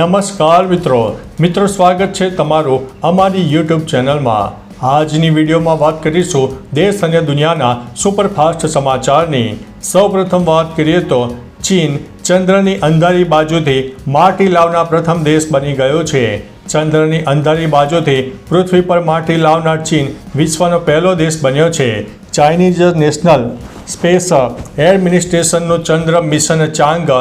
નમસ્કાર મિત્રો. મિત્રો, સ્વાગત છે તમારું અમારી યુટ્યુબ ચેનલમાં. આજની વિડીયોમાં વાત કરીશું દેશ અને દુનિયાના સુપરફાસ્ટ સમાચારની. સૌપ્રથમ વાત કરીએ તો ચીન ચંદ્રની અંધારી બાજુથી માટી લાવનાર પ્રથમ દેશ બની ગયો છે. ચંદ્રની અંધારી બાજુથી પૃથ્વી પર માટી લાવનાર ચીન વિશ્વનો પહેલો દેશ બન્યો છે. ચાઇનીઝ નેશનલ સ્પેસ એડમિનિસ્ટ્રેશનનું ચંદ્ર મિશન ચાંગ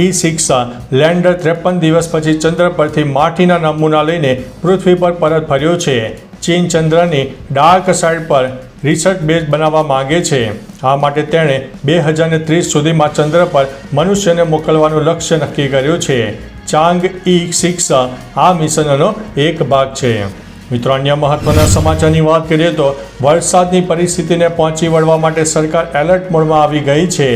ઈ સિક્સ લેન્ડર ત્રેપન દિવસ પછી ચંદ્ર પરથી માટીના નમૂના લઈને પૃથ્વી પર પરત ફર્યો છે. ચીન ચંદ્રની ડાર્ક સાઇડ પર રિસર્ચ બેઝ બનાવવા માંગે છે. આ માટે તેણે બે હજાર ત્રીસ સુધીમાં ચંદ્ર પર મનુષ્યને મોકલવાનું લક્ષ્ય નક્કી કર્યું છે. ચાંગ ઈ સિક્સ આ મિશનનો એક ભાગ છે. મિત્રો, અન્ય મહત્વના સમાચારની વાત કરીએ તો વરસાદની પરિસ્થિતિને પહોંચી વળવા માટે સરકાર એલર્ટ મોડમાં આવી ગઈ છે.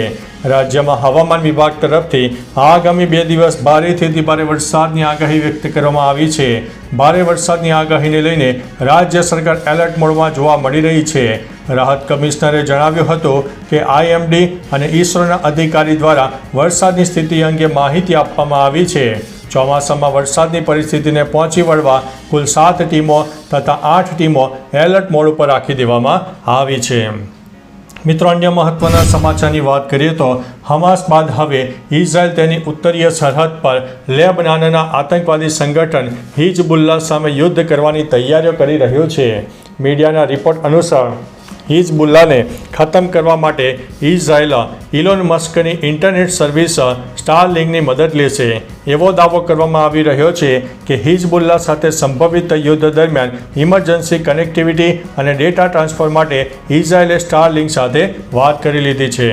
રાજ્યમાં હવામાન વિભાગ તરફથી આગામી બે દિવસ ભારેથી અતિ ભારે વરસાદની આગાહી વ્યક્ત કરવામાં આવી છે. ભારે વરસાદની આગાહીને લઈને રાજ્ય સરકાર એલર્ટ મોડમાં જોવા મળી રહી છે. રાહત કમિશનરે જણાવ્યું હતું કે આઈએમડી અને ઈસરોના અધિકારી દ્વારા વરસાદની સ્થિતિ અંગે માહિતી આપવામાં આવી છે. ચોમાસામાં વરસાદની પરિસ્થિતિને પહોંચી વળવા કુલ સાત ટીમો તથા આઠ ટીમો એલર્ટ મોડ ઉપર રાખી દેવામાં આવી છે. મિત્રો, અન્ય મહત્વના સમાચારની વાત કરીએ તો હમાસ બાદ હવે ઇઝરાયલ તેની ઉત્તરીય સરહદ પર લેબનાનના આતંકવાદી સંગઠન હિજબુલ્લા સામે યુદ્ધ કરવાની તૈયારીઓ કરી રહ્યું છે. મીડિયાના રિપોર્ટ અનુસાર હિઝબુલ્લાને ખતમ કરવા માટે ઇઝરાયેલ ઇલોન મસ્કની ઇન્ટરનેટ સર્વિસ સ્ટારલિંગની મદદ લેશે. એવો દાવો કરવામાં આવી રહ્યો છે કે હિઝબુલ્લા સાથે સંભવિત યુદ્ધ દરમિયાન ઇમરજન્સી કનેક્ટિવિટી અને ડેટા ટ્રાન્સફર માટે ઇઝરાયેલે સ્ટારલિંક સાથે વાત કરી લીધી છે.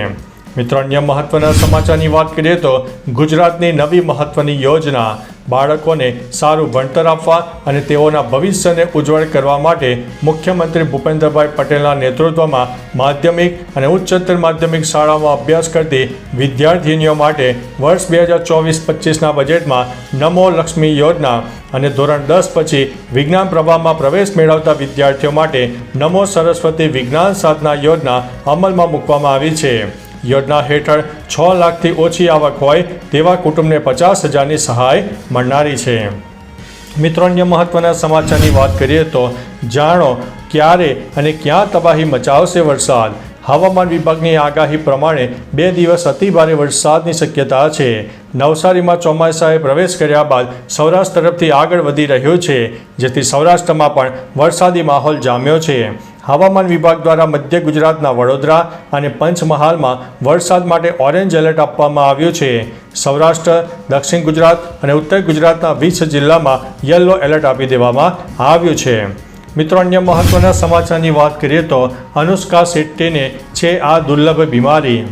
મિત્રો, અન્ય મહત્વના સમાચારની વાત કરીએ તો ગુજરાતની નવી મહત્વની યોજના બાળકોને સારું ભણતર આપવા અને તેઓના ભવિષ્યને ઉજ્જવળ કરવા માટે મુખ્યમંત્રી ભૂપેન્દ્રભાઈ પટેલના નેતૃત્વમાં માધ્યમિક અને ઉચ્ચતર માધ્યમિક શાળાઓમાં અભ્યાસ કરતી વિદ્યાર્થીનીઓ માટે વર્ષ બે હજાર ચોવીસ પચીસના બજેટમાં નમો લક્ષ્મી યોજના અને ધોરણ દસ પછી વિજ્ઞાન પ્રવાહમાં પ્રવેશ મેળવતા વિદ્યાર્થીઓ માટે નમો સરસ્વતી વિજ્ઞાન સાધના યોજના અમલમાં મૂકવામાં આવી છે. યોજના હેઠળ છ લાખથી ઓછી આવક હોય તેવા કુટુંબને પચાસ હજારની સહાય મળનારી છે. મિત્રો, અન્ય મહત્વના સમાચારની વાત કરીએ તો જાણો ક્યારે અને ક્યાં તબાહી મચાવશે વરસાદ. હવામાન વિભાગની આગાહી પ્રમાણે બે દિવસ અતિભારે વરસાદની શક્યતા છે. નવસારીમાં ચોમાસાએ પ્રવેશ કર્યા બાદ સૌરાષ્ટ્ર તરફથી આગળ વધી રહ્યું છે, જેથી સૌરાષ્ટ્રમાં પણ વરસાદી માહોલ જામ્યો છે. હવામાન વિભાગ દ્વારા મધ્ય ગુજરાતના વડોદરા અને પંચમહાલમાં વરસાદ માટે ઓરેન્જ એલર્ટ આપવામાં આવ્યું છે. સૌરાષ્ટ્ર, દક્ષિણ ગુજરાત અને ઉત્તર ગુજરાતના વીસ જિલ્લામાં યલો એલર્ટ આપી દેવામાં આવ્યું છે. મિત્રો, અન્ય મહત્વના સમાચારની વાત કરીએ તો અનુષ્કા શેટ્ટીને છે આ દુર્લભ બીમારી.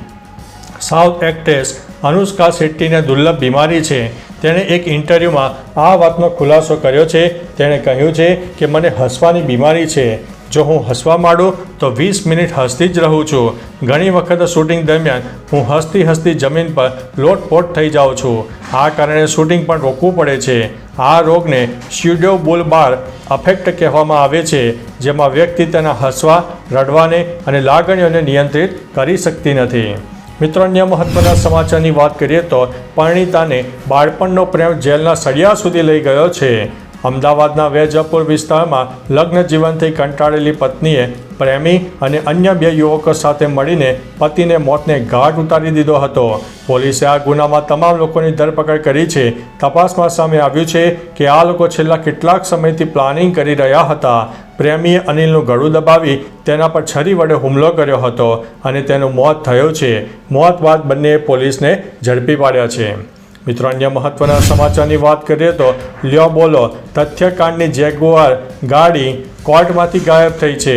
સાઉથ એક્ટ્રેસ અનુષ્કા શેટ્ટીને દુર્લભ બીમારી છે. તેણે એક ઇન્ટરવ્યૂમાં આ વાતનો ખુલાસો કર્યો છે. તેણે કહ્યું છે કે, મને હસવાની બીમારી છે. જો હું હસવા માંડું, તો વીસ મિનિટ હસતી જ રહું છું. ઘણી વખત શૂટિંગ દરમિયાન હું હસતી હસતી જમીન પર લોટપોટ થઈ જાઉં છું. આ કારણે શૂટિંગ પણ રોકવું પડે છે. આ રોગને સ્યુડો બુલ બાર અફેક્ટ કહેવામાં આવે છે, જેમાં વ્યક્તિ તેના હસવા, રડવાને અને લાગણીઓને નિયંત્રિત કરી શકતી નથી. મિત્રો, અન્ય મહત્વના સમાચારની વાત કરીએ તો પરિણીતાને બાળપણનો પ્રેમ જેલના સળિયા સુધી લઈ ગયો છે. અમદાવાદના વેજપુર વિસ્તારમાં લગ્ન જીવનથી કંટાળેલી પત્નીએ પ્રેમી અને અન્ય બે યુવકો સાથે મળીને પતિને મોતને ઘાટ ઉતારી દીધો હતો. પોલીસે આ ગુનામાં તમામ લોકોની ધરપકડ કરી છે. તપાસમાં સામે આવ્યું છે કે આ લોકો છેલ્લા કેટલાક સમયથી પ્લાનિંગ કરી રહ્યા હતા. પ્રેમીએ અનિલનું ગળું દબાવી તેના પર છરી વડે હુમલો કર્યો હતો અને તેનું મોત થયું છે. મોત બાદ બંનેએ પોલીસને ઝડપી પાડ્યા છે. મિત્રો, અન્ય મહત્વના સમાચારની વાત કરીએ તો, લ્યો બોલો, તથ્યકાંડની જેગુઆર ગાડી કોર્ટમાંથી ગાયબ થઈ છે.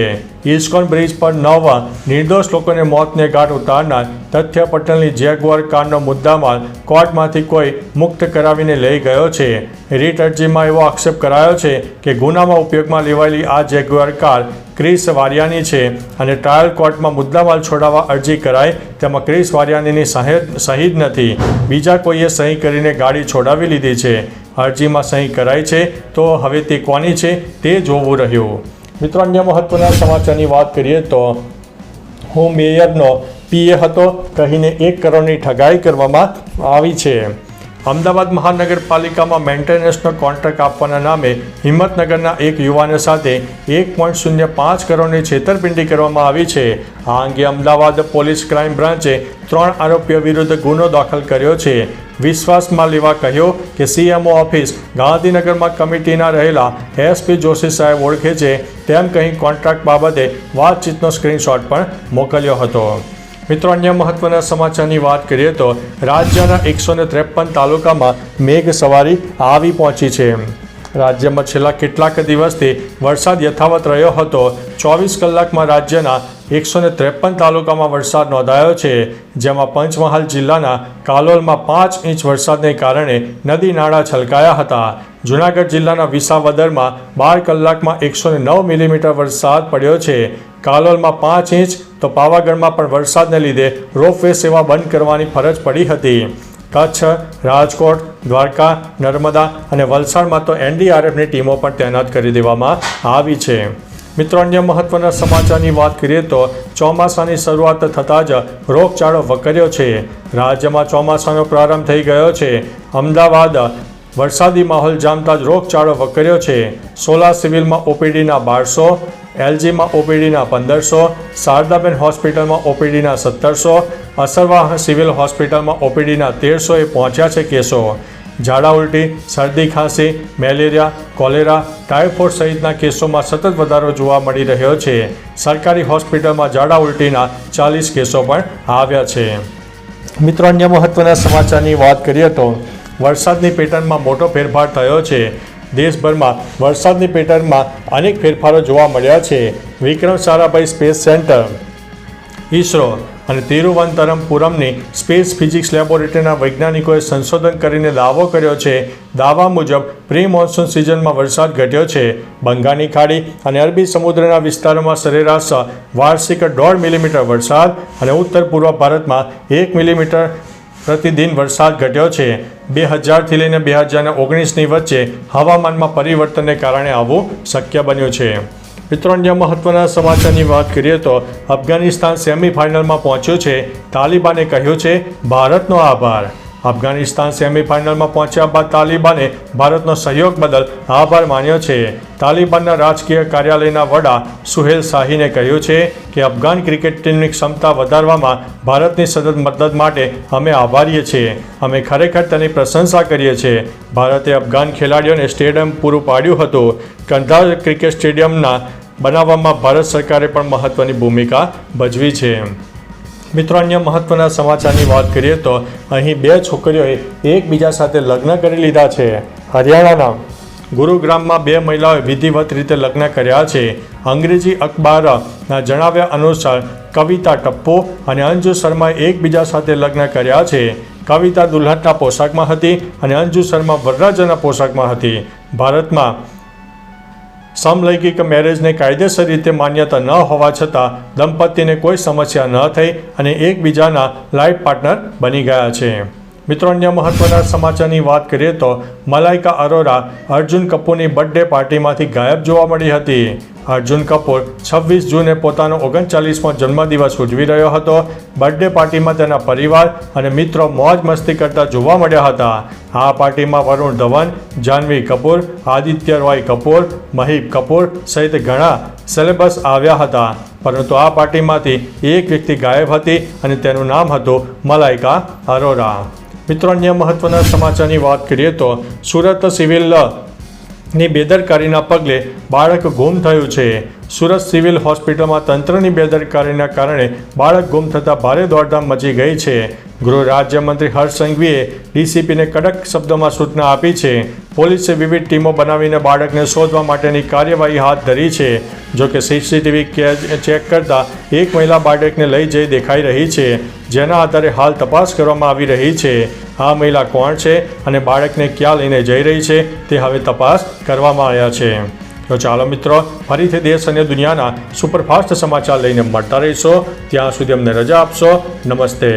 ઇસ્કોન બ્રિજ પર નવા નિર્દોષ લોકોને મોતને ઘાટ ઉતારનાર તથ્ય પટેલની જેગુઆર કારનો મુદ્દામાલ કોર્ટમાંથી કોઈ મુક્ત કરાવીને લઈ ગયો છે. રીટ અરજીમાં એવો આક્ષેપ કરાયો છે કે ગુનામાં ઉપયોગમાં લેવાયેલી આ જેગુઆર કાર ક્રિસ વારિયાની છે અને ટ્રાયલ કોર્ટમાં મુદ્દામાલ છોડાવવા અરજી કરાય તેમાં ક્રિસ વારિયાનીની સહી જ નથી. બીજા કોઈએ સહી કરીને ગાડી છોડાવી લીધી છે. અરજીમાં સહી કરાઈ છે, તો હવે તે કોની છે તે જોવું રહ્યું. મિત્રો, અન્ય મહત્વના સમાચારની વાત કરીએ તો હું મેયરનો પીએ હતો, કહીને એક કરોડની ઠગાઈ કરવામાં આવી છે. અમદાવાદ મહાનગરપાલિકામાં મેન્ટેનન્સનો કોન્ટ્રાક્ટ આપવાના નામે હિંમતનગરના એક યુવાન સાથે એક પોઈન્ટ શૂન્ય પાંચ કરોડની છેતરપિંડી કરવામાં આવી છે. આ અંગે અમદાવાદ પોલીસ ક્રાઇમ બ્રાન્ચે ત્રણ આરોપીઓ વિરુદ્ધ ગુનો દાખલ કર્યો છે. વિશ્વાસમાં લેવા કહ્યો કે સીએમઓ ઓફિસ ગાંધીનગરમાં કમિટીના રહેલા એસપી જોશી સાહેબ ઓળખે છે. તેમ કહી કોન્ટ્રાક્ટ બાબતે વાતચીતનો સ્ક્રીનશોટ પણ મોકલ્યો હતો. મિત્રો, અન્ય મહત્વના સમાચારની વાત કરીએ તો રાજ્યના એકસો ને ત્રેપન તાલુકામાં મેઘ સવારી આવી પહોંચી છે. રાજ્યમાં છેલ્લા કેટલાક દિવસથી વરસાદ યથાવત રહ્યો હતો. ચોવીસ કલાકમાં રાજ્યના એકસો ને ત્રેપન તાલુકામાં વરસાદ નોંધાયો છે, જેમાં પંચમહાલ જિલ્લાના કાલોલમાં પાંચ ઇંચ વરસાદને કારણે નદી નાળા છલકાયા હતા. જૂનાગઢ જિલ્લાના વિસાવદરમાં બાર કલાકમાં એકસો નવ મિલીમીટર વરસાદ પડ્યો છે. કાલોલમાં પાંચ ઇંચ તો પાવાગઢમાં પણ વરસાદને લીધે રોપવે સેવા બંધ કરવાની ફરજ પડી હતી. કચ્છ, રાજકોટ, દ્વારકા, નર્મદા અને વલસાડમાં તો એનડીઆરએફની ટીમો પણ તૈનાત કરી દેવામાં આવી છે. મિત્રો, અન્ય મહત્વના સમાચારની વાત કરીએ તો ચોમાસાની શરૂઆત થતાં જ રોગચાળો વકર્યો છે. રાજ્યમાં ચોમાસાનો પ્રારંભ થઈ ગયો છે. અમદાવાદ, વરસાદી માહોલ જામતા જ રોગચાળો વકર્યો છે. સોલા સિવિલમાં ઓપીડીના બારસો એલજીમાં ઓપીડીના પંદરસો, શારદાબેન હોસ્પિટલમાં ઓપીડીના સત્તરસો, અસરવાહ સિવિલ હોસ્પિટલમાં ઓપીડીના તેરસોએ પહોંચ્યા છે કેસો. ઝાડા ઉલટી, શરદી ખાંસી, મેલેરિયા, કોલેરા, ટાઇફોઇડ સહિતના કેસોમાં સતત વધારો જોવા મળી રહ્યો છે. સરકારી હોસ્પિટલમાં ઝાડા ઉલટીના ચાલીસ કેસો પણ આવ્યા છે. મિત્રો, અન્ય મહત્વના સમાચારની વાત કરીએ તો વરસાદની પેટર્નમાં મોટો ફેરફાર થયો છે. દેશભરમાં વરસાદની પેટર્નમાં અનેક ફેરફારો જોવા મળ્યા છે. Vikram Sarabhai space centre. ISRO અને તિરુવનંતરમપુરમની સ્પેસ ફિઝિક્સ લેબોરેટરીના વૈજ્ઞાનિકોએ સંશોધન કરીને દાવો કર્યો છે. દાવા મુજબ પ્રી મોન્સૂન સિઝનમાં વરસાદ ઘટ્યો છે. બંગાળની ખાડી અને અરબી સમુદ્રના વિસ્તારોમાં સરેરાશ વાર્ષિક દોઢ મિલીમીટર વરસાદ અને ઉત્તર પૂર્વ ભારતમાં એક મિલીમીટર પ્રતિદિન વરસાદ ઘટ્યો છે. બે હજારથી લઈને બે હજાર ઓગણીસની વચ્ચે હવામાનમાં પરિવર્તનને કારણે આવું શક્ય બન્યું છે. મિત્રો, અન્ય મહત્વના સમાચારની વાત કરીએ તો અફઘાનિસ્તાન સેમીફાઇનલમાં પહોંચ્યું છે. તાલિબાને કહ્યું છે, ભારતનો આભાર. અફઘાનિસ્તાન સેમીફાઇનલમાં પહોંચ્યા બાદ તાલિબાને ભારતનો સહયોગ બદલ આભાર માન્યો છે. તાલિબાનના રાજકીય કાર્યાલયના વડા સુહેલ શાહીને કહ્યું છે કે અફઘાન ક્રિકેટ ટીમની ક્ષમતા વધારવામાં ભારતની સતત મદદ માટે અમે આભારીએ છીએ. અમે ખરેખર તેની પ્રશંસા કરીએ છીએ. ભારતે અફઘાન ખેલાડીઓને સ્ટેડિયમ પૂરું પાડ્યું હતું. કંધાર ક્રિકેટ સ્ટેડિયમના બનાવવામાં ભારત સરકારે પણ મહત્ત્વની ભૂમિકા ભજવી છે. મિત્રો, અન્ય મહત્વના સમાચારની વાત કરીએ તો અહીં બે છોકરીઓએ એકબીજા સાથે લગ્ન કરી લીધા છે. હરિયાણાના ગુરુગ્રામમાં બે મહિલાઓએ વિધિવત રીતે લગ્ન કર્યા છે. અંગ્રેજી અખબારના જણાવ્યા અનુસાર કવિતા ટપ્પો અને અંજુ શર્માએ એકબીજા સાથે લગ્ન કર્યા છે. કવિતા દુલ્હનના પોશાકમાં હતી અને અંજુ શર્મા વરરાજાના પોશાકમાં હતી. ભારતમાં સમલૈંગિક મેરેજને કાયદેસર રીતે માન્યતા ન હોવા છતાં દંપતીને કોઈ સમસ્યા ન થઈ અને એકબીજાના લાઈફ પાર્ટનર બની ગયા છે. મિત્રો, અન્ય મહત્વના સમાચારની વાત કરીએ તો મલાઇકા અરોરા અર્જુન કપૂરની બર્થડે પાર્ટીમાંથી ગાયબ જોવા મળી હતી. અર્જુન કપૂર છવ્વીસ જૂને પોતાનો ઓગણચાલીસમો જન્મદિવસ ઉજવી રહ્યો હતો. બર્થડે પાર્ટીમાં તેના પરિવાર અને મિત્રો મોજ મસ્તી કરતા જોવા મળ્યા હતા. આ પાર્ટીમાં વરુણ ધવન જાહ્નવી કપૂર, આદિત્ય રોય કપૂર મહિબ કપૂર સહિત ઘણા સેલેબસ આવ્યા હતા. પરંતુ આ પાર્ટીમાંથી એક વ્યક્તિ ગાયબ હતી અને તેનું નામ હતું મલાઇકા અરોરા. મિત્રો, અન્ય મહત્વના સમાચારની વાત કરીએ તો સુરત સિવિલની બેદરકારીના પગલે બાળક ગુમ થયું છે. સુરત સિવિલ હોસ્પિટલમાં તંત્રની બેદરકારીના કારણે બાળક ગુમ થતાં ભારે દોડધામ મચી ગઈ છે. ગૃહ રાજ્યમંત્રી હર્ષ સંઘવીએ ડીસીપીને કડક શબ્દોમાં સૂચના આપી છે. પોલીસે વિવિધ ટીમો બનાવીને બાળકને શોધવા માટેની કાર્યવાહી હાથ ધરી છે. જોકે સીસીટીવી ચેક કરતા એક મહિલા બાળકને લઈ જઈ દેખાઈ રહી છે, જેના આધારે હાલ તપાસ કરવામાં આવી રહી છે. આ મહિલા કોણ છે અને બાળકને ક્યાં લઈને જઈ રહી છે, તે હવે તપાસ કરવામાં આવ્યા છે. તો ચાલો મિત્રો, ફરીથી દેશ અને દુનિયાના સુપરફાસ્ટ સમાચાર લઈને મળતા રહીશો. ત્યાં સુધી અમને રજા આપશો. નમસ્તે.